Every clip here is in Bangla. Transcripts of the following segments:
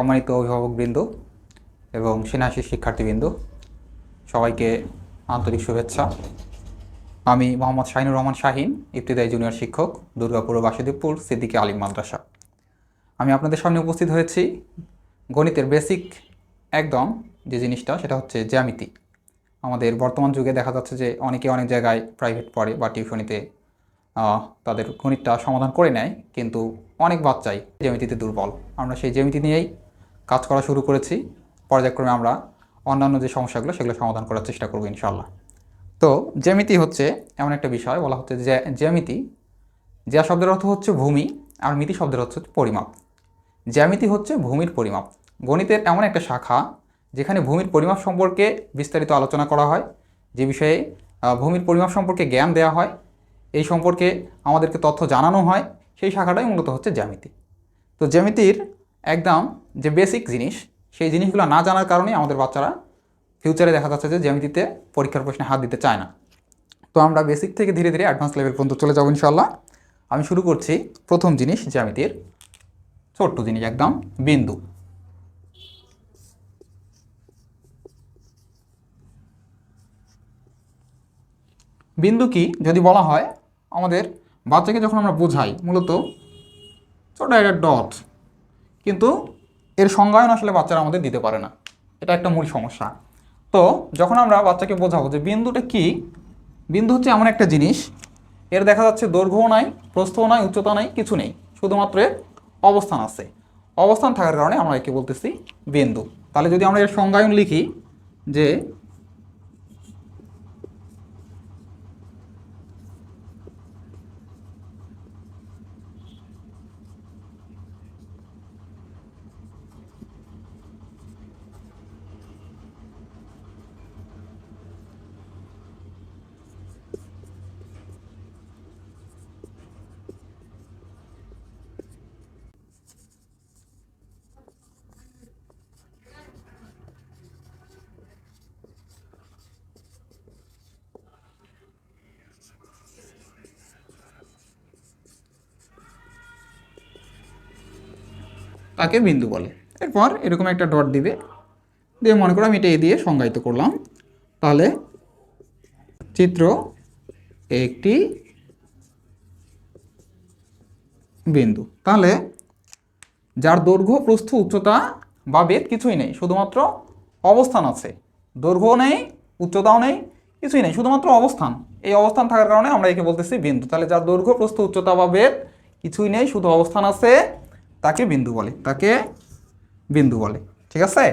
সম্মানিত অভিভাবকবৃন্দ এবং সেনাশী শিক্ষার্থীবৃন্দ, সবাইকে আন্তরিক শুভেচ্ছা। আমি মোহাম্মদ শাহিনুর রহমান শাহিন, ইবতিদায়ী জুনিয়র শিক্ষক, দুর্গাপুর বাসুদেবপুর সিদ্দিকী আলিম মাদ্রাসা। আমি আপনাদের সামনে উপস্থিত হয়েছি গণিতের বেসিক একদম যে জিনিসটা, সেটা হচ্ছে জ্যামিতি। আমাদের বর্তমান যুগে দেখা যাচ্ছে যে অনেকে অনেক জায়গায় প্রাইভেট পড়ে বা টিউশনিতে তাদের গণিতটা সমাধান করে নেয়, কিন্তু অনেক বাচ্চাই জ্যামিতিতে দুর্বল। আমরা সেই জ্যামিতি নিয়েই কাজ করা শুরু করেছি। পর্যায়ক্রমে আমরা অন্যান্য যে সমস্যাগুলো, সেগুলো সমাধান করার চেষ্টা করব ইনশাল্লাহ তো জ্যামিতি হচ্ছে এমন একটা বিষয়, বলা হচ্ছে যে জ্যামিতি জ্যা শব্দের অর্থ হচ্ছে ভূমি আর মিতি শব্দের অর্থ হচ্ছে পরিমাপ। জ্যামিতি হচ্ছে ভূমির পরিমাপ। গণিতের এমন একটা শাখা যেখানে ভূমির পরিমাপ সম্পর্কে বিস্তারিত আলোচনা করা হয়, যে বিষয়ে ভূমির পরিমাপ সম্পর্কে জ্ঞান দেওয়া হয়, এই সম্পর্কে আমাদেরকে তথ্য জানানো হয়, সেই শাখাটাই মূলত হচ্ছে জ্যামিতি। তো জ্যামিতির একদম যে বেসিক জিনিস, সেই জিনিসগুলো না জানার কারণে আমাদের বাচ্চারা ফিউচারে দেখা যাচ্ছে যে জ্যামিতিতে পরীক্ষার প্রশ্নে হাত দিতে চায় না। তো আমরা বেসিক থেকে ধীরে ধীরে অ্যাডভান্স লেভেল পর্যন্ত চলে যাব ইনশাল্লাহ আমি শুরু করছি প্রথম জিনিস, জ্যামিতির ছোট্ট জিনিস একদম, বিন্দু। বিন্দু কি? যদি বলা হয়, আমাদের বাচ্চাকে যখন আমরা বোঝাই, মূলত ছোট একটা ডট কিন্তু এর সংজ্ঞায়ন আসলে বাচ্চারা আমাদের দিতে পারে না। এটা একটা মূল সমস্যা। তো যখন আমরা বাচ্চাকে বোঝাবো যে বিন্দুটা কি, বিন্দু হচ্ছে এমন একটা জিনিস, এর দেখা যাচ্ছে দৈর্ঘ্যও নাই, প্রস্থও নাই, উচ্চতা নাই, কিছু নেই, শুধুমাত্র এর অবস্থান আছে। অবস্থান থাকার কারণে আমরা একে বলতেছি বিন্দু। তাহলে যদি আমরা এর সংজ্ঞায়ন লিখি যে তাকে বিন্দু বলে। এরপর এরকম একটা ডট দিবে। দিয়ে মনে করো আমি এটা এ দিয়ে সংজ্ঞায়িত করলাম। তাহলে চিত্র একটি বিন্দু। তাহলে যার দৈর্ঘ্য, প্রস্থ, উচ্চতা বা বেদ কিছুই নেই, শুধুমাত্র অবস্থান আছে। দৈর্ঘ্য নেই, উচ্চতাও নেই, কিছুই নেই, শুধুমাত্র অবস্থান। এই অবস্থান থাকার কারণে আমরা একে বলতেছি বিন্দু। তাহলে যার দৈর্ঘ্য, প্রস্থ, উচ্চতা বা বেদ কিছুই নেই, শুধু অবস্থান আছে তাকে বিন্দু বলে, তাকে বিন্দু বলে, ঠিক আছে?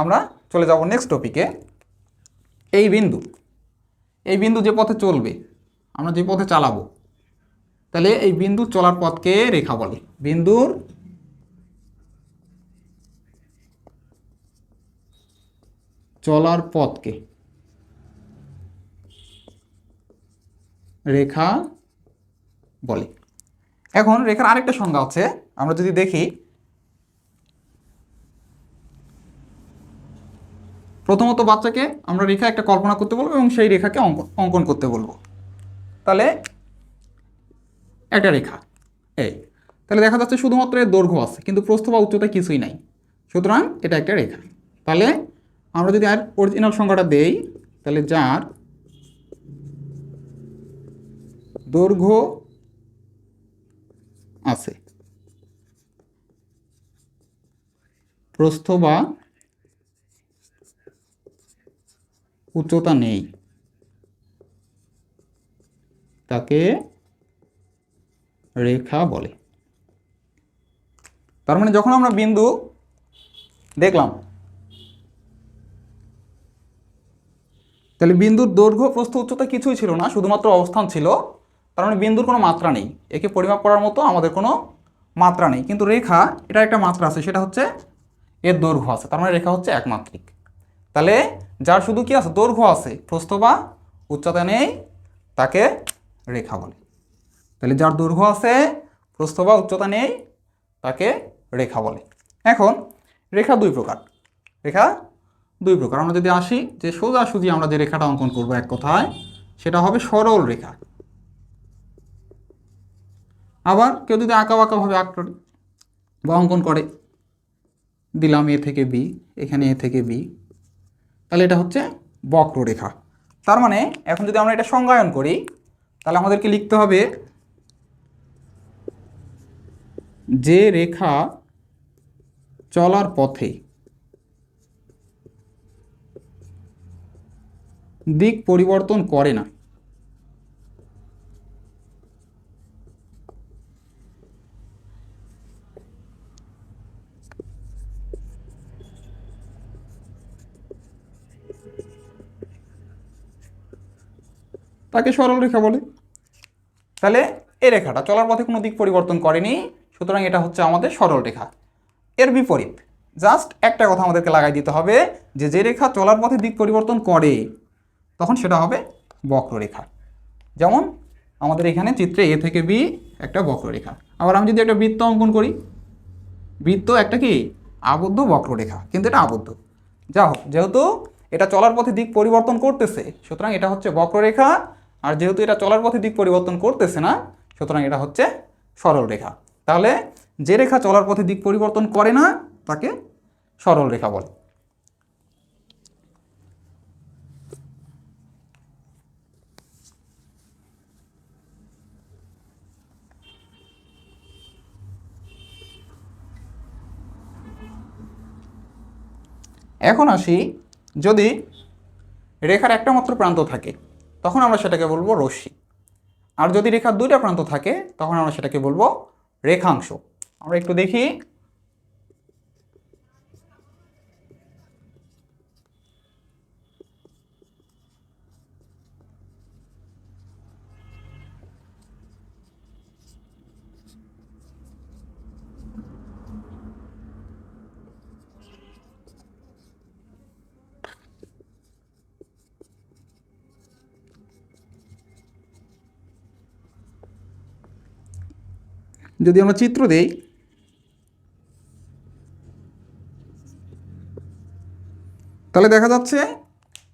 আমরা চলে যাব নেক্সট টপিকে এই বিন্দু এই বিন্দু যে পথে চলবে, আমরা যে পথে চালাবো, তাহলে এই বিন্দু চলার পথকে রেখা বলে। বিন্দুর চলার পথকে রেখা বলে। এখন রেখার আরেকটা সংজ্ঞা আছে আমরা যদি দেখি, প্রথমত বাচ্চাকে আমরা রেখা একটা কল্পনা করতে বলব এবং সেই রেখাকে অঙ্কন করতে বলব। তাহলে একটা রেখা, এই। তাহলে দেখা যাচ্ছে শুধুমাত্র এর দৈর্ঘ্য আছে, কিন্তু প্রস্থ বা উচ্চতা কিছুই নাই। সুতরাং এটা একটা রেখা। তাহলে আমরা যদি আর অরিজিনাল সংখ্যাটা দেই, তাহলে যার দৈর্ঘ্য আছে প্রস্থ বা উচ্চতা নেই। তাকে রেখা বলে। তার মানে যখন আমরা বিন্দু দেখলাম, তাহলে বিন্দুর দৈর্ঘ্য, প্রস্থ, উচ্চতা কিছুই ছিল না, শুধুমাত্র অবস্থান ছিল। তার মানে বিন্দুর কোনো মাত্রা নেই। একে পরিমাপ করার মতো আমাদের কোনো মাত্রা নেই। কিন্তু রেখা এটা একটা মাত্রা আছে, সেটা হচ্ছে এর দৈর্ঘ্য আছে। তার মানে রেখা হচ্ছে একমাত্রিক। তাহলে যার শুধু কি আছে? দৈর্ঘ্য আছে। প্রস্থ বা উচ্চতা নেই, তাকে রেখা বলে। তাহলে যার দৈর্ঘ্য আছে, প্রস্থ বা উচ্চতা নেই, তাকে রেখা বলে। এখন রেখা দুই প্রকার। রেখা দুই প্রকার। আমরা যদি আসি, যে সোজাসুজি আমরা যে রেখাটা অঙ্কন করব এক কথায়, সেটা হবে সরল রেখা। আবার কেউ যদি আঁকা বাঁকাভাবে আঁকড়ে বা অঙ্কন করে দিলাম এ থেকে বি, এখানে এ থেকে বি। তাহলে এটা হচ্ছে বক্ররেখা। তার মানে এখন যদি আমরা এটা সংজ্ঞায়ন করি, তাহলে আমাদেরকে লিখতে হবে যে রেখা চলার পথে দিক পরিবর্তন করে না। তাকে সরল রেখা বলে। তাহলে এই রেখাটা চলার পথে কোনো দিক পরিবর্তন করেনি, সুতরাং এটা হচ্ছে আমাদের সরল রেখা। এর বিপরীত জাস্ট একটা কথা আমাদেরকে লাগাই দিতে হবে যে যে রেখা চলার পথে দিক পরিবর্তন করে, তখন সেটা হবে বক্ররেখা। যেমন আমাদের এখানে চিত্রে এ থেকে বি একটা বক্ররেখা। আবার আমি যদি একটা বৃত্ত অঙ্কন করি, বৃত্ত একটা কি? আবদ্ধ বক্ররেখা, কিন্তু এটা আবদ্ধ। যা হোক, যেহেতু এটা চলার পথে দিক পরিবর্তন করতেছে, সুতরাং এটা হচ্ছে বক্ররেখা আর যেহেতু এটা চলার পথে দিক পরিবর্তন করতেছে না, সুতরাং এটা হচ্ছে সরল রেখা। তাহলে যে রেখা চলার পথে দিক পরিবর্তন করে না, তাকে সরল রেখা বলে। এখন আসি যদি রেখার একটা মাত্র প্রান্ত থাকে। তখন আমরা সেটাকে বলব রশ্মি। আর যদি রেখার দুইটা প্রান্ত থাকে, তখন আমরা সেটাকে বলব রেখাংশ। আমরা একটু দেখি। যদি আমরা চিত্র দেই, তাহলে দেখা যাচ্ছে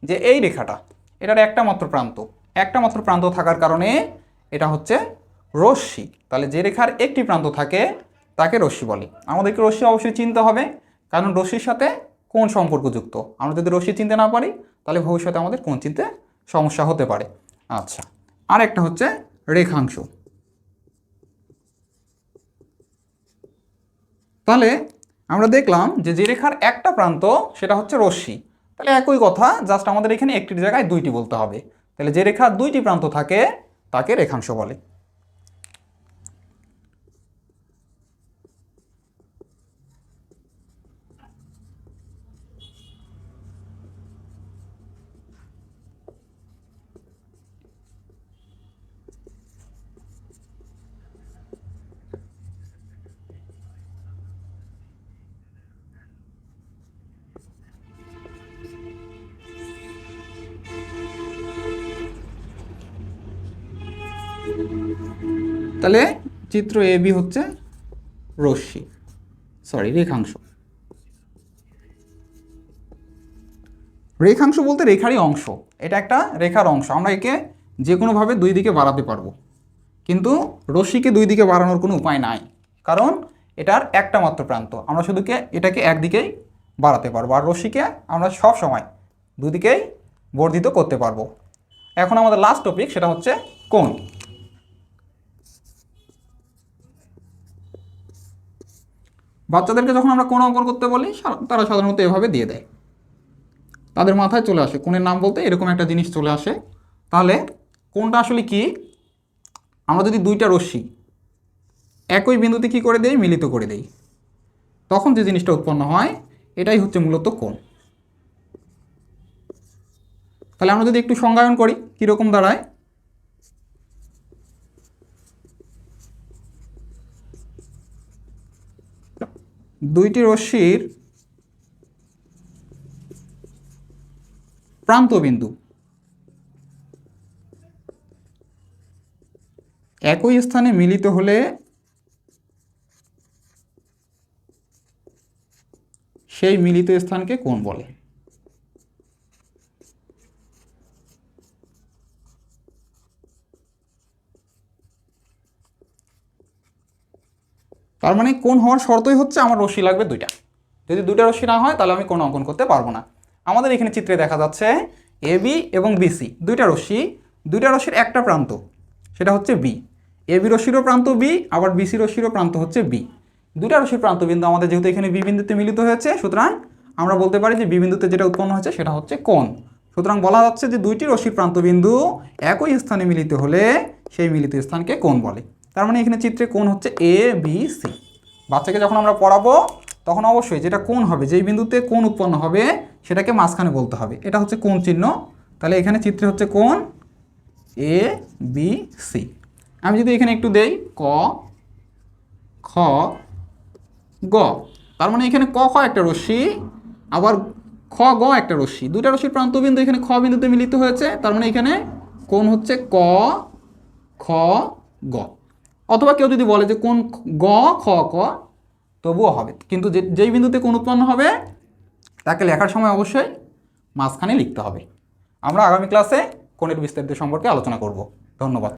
যে এই রেখাটা, এটার একটা মাত্র প্রান্ত, একটা মাত্র প্রান্ত থাকার কারণে এটা হচ্ছে রশ্মি। তাহলে যে রেখার একটি প্রান্ত থাকে, তাকে রশ্মি বলে। আমাদেরকে রশ্মি অবশ্যই চিনতে হবে, কারণ রশ্মির সাথে কোন সম্পর্কযুক্ত আমরা যদি রশ্মি চিনতে না পারি, তাহলে ভবিষ্যতে আমাদের কোন চিনতে সমস্যা হতে পারে। আচ্ছা আর একটা হচ্ছে রেখাংশ। তাহলে আমরা দেখলাম যে যে রেখার একটা প্রান্ত, সেটা হচ্ছে রশ্মি। তাহলে একই কথা জাস্ট আমাদের এখানে একটির জায়গায় দুইটি বলতে হবে। তাহলে যে রেখার দুইটি প্রান্ত থাকে, তাকে রেখাংশ বলে। তাহলে চিত্র এ বি হচ্ছে রশ্মি। সরি রেখাংশ। রেখাংশ বলতে রেখারই অংশ। এটা একটা রেখার অংশ। আমরা একে যে কোনোভাবে দুই দিকে বাড়াতে পারব। কিন্তু রশ্মিকে দুই দিকে বাড়ানোর কোনো উপায় নাই। কারণ এটার একটা মাত্র প্রান্ত। আমরা শুধুকে এটাকে একদিকেই বাড়াতে পারব। আর রশ্মিকে আমরা সব সময় দুদিকেই বর্ধিত করতে পারব। এখন আমাদের লাস্ট টপিক সেটা হচ্ছে কোণ। বাচ্চাদেরকে যখন আমরা কোণ অঙ্কন করতে বলি তারা সাধারণত এভাবে দিয়ে দেয়। তাদের মাথায় চলে আসে, কোণের নাম বলতে এরকম একটা জিনিস চলে আসে। তাহলে কোনটা আসলে কি? আমরা যদি দুইটা রশ্মি একই বিন্দুতে কি করে দেই? মিলিত করে দেই। তখন যে জিনিসটা উৎপন্ন হয়, এটাই হচ্ছে মূলত কোণ। তাহলে আমরা যদি একটু সংজ্ঞায়ন করি, কীরকম দাঁড়ায়? দুইটি রশ্মির প্রান্তবিন্দু। একই স্থানে মিলিত হলে সেই মিলিত স্থানকে কোন বলে? তার মানে কোন হওয়ার শর্তই হচ্ছে আমার রশ্মি লাগবে দুইটা। যদি দুইটা রশ্মি না হয়, তাহলে আমি কোনো অঙ্কন করতে পারব না। আমাদের এখানে চিত্রে দেখা যাচ্ছে এ বি এবং বিসি দুইটা রশ্মি, দুইটা রশ্মির একটা প্রান্ত, সেটা হচ্ছে বি এ বি রশ্মিরও প্রান্ত বি আবার বিসি রশ্মিরও প্রান্ত হচ্ছে বি দুইটা রশ্মির প্রান্ত বিন্দু আমাদের যেহেতু এখানে বি বিন্দুতে মিলিত হয়েছে, সুতরাং আমরা বলতে পারি যে বি বিন্দুতে যেটা উৎপন্ন হয়েছে, সেটা হচ্ছে কোণ। সুতরাং বলা যাচ্ছে যে দুইটি রশ্মির প্রান্তবিন্দু একই স্থানে মিলিত হলে সেই মিলিত স্থানকে কোণ বলে। তার মানে এখানে চিত্রে কোণ হচ্ছে এ বি সি বাচ্চাকে যখন আমরা পড়াবো, তখন অবশ্যই যেটা কোণ হবে, যেই বিন্দুতে কোণ উৎপন্ন হবে, সেটাকে মাঝখানে বলতে হবে। এটা হচ্ছে কোণ চিহ্ন। তাহলে এখানে চিত্রে হচ্ছে কোণ এ বি সি আমি যদি এখানে একটু দেই, ক, খ, গ। তার মানে এখানে ক, খ একটা রশ্মি, আবার খ, গ একটা রশ্মি। দুইটা রশ্মির প্রান্তবিন্দু এখানে খ বিন্দুতে মিলিত হয়েছে। তার মানে এখানে কোন হচ্ছে ক, খ, গ। অথবা কেউ যদি বলে যে কোন গ, খ, ক, তবুও হবে। কিন্তু যে, যেই বিন্দুতে কোন উৎপন্ন হবে, তাকে লেখার সময় অবশ্যই মাঝখানে লিখতে হবে। আমরা আগামী ক্লাসে কোণের বিস্তারিত সম্পর্কে আলোচনা করব। ধন্যবাদ।